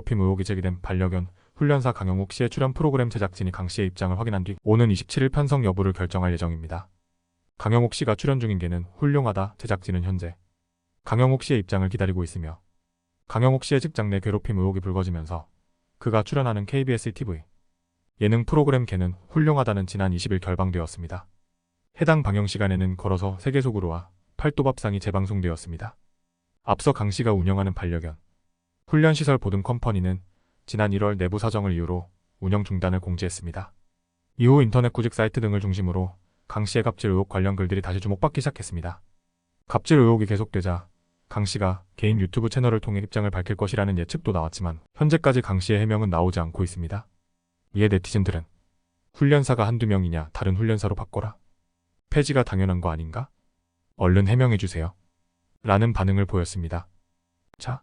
괴롭힘 의혹이 제기된 반려견 훈련사 강영욱 씨의 출연 프로그램 제작진이 강 씨의 입장을 확인한 뒤 오는 27일 편성 여부를 결정할 예정입니다. 강영욱 씨가 출연 중인 게는 훌륭하다 제작진은 현재 강영욱 씨의 입장을 기다리고 있으며 강영욱 씨의 직장 내 괴롭힘 의혹이 불거지면서 그가 출연하는 KBS TV 예능 프로그램 개는 훌륭하다는 지난 20일 결방되었습니다. 해당 방영 시간에는 걸어서 세계속으로와 팔도밥상이 재방송되었습니다. 앞서 강 씨가 운영하는 반려견 훈련시설 보등 컴퍼니는 지난 1월 내부 사정을 이유로 운영 중단을 공지했습니다. 이후 인터넷 구직 사이트 등을 중심으로 강 씨의 갑질 의혹 관련 글들이 다시 주목받기 시작했습니다. 갑질 의혹이 계속되자 강 씨가 개인 유튜브 채널을 통해 입장을 밝힐 것이라는 예측도 나왔지만 현재까지 강 씨의 해명은 나오지 않고 있습니다. 이에 네티즌들은 훈련사가 한두 명이냐 다른 훈련사로 바꿔라. 폐지가 당연한 거 아닌가? 얼른 해명해 주세요. 라는 반응을 보였습니다. 자,